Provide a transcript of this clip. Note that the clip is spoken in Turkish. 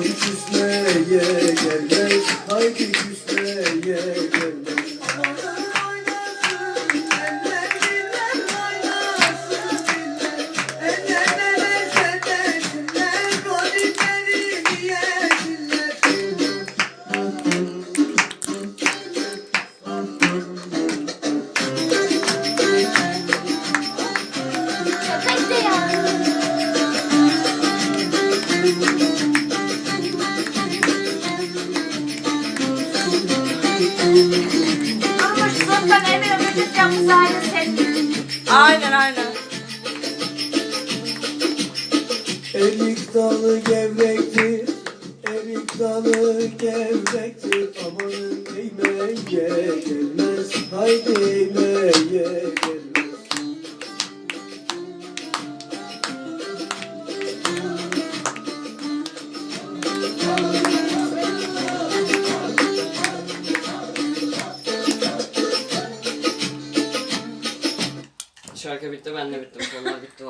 Küsmeye gelmez, haydi küsmeye gelmez. Şaka ya. Ama şu sokaktan Emre Ömürcük yapmış aynı set. Aynen aynen. Erik dalı gevrektir, erik dalı gevrektir. Amanın eğmeye gelmez, haydi Şarkı bitti ben de bittim. Konular bitti.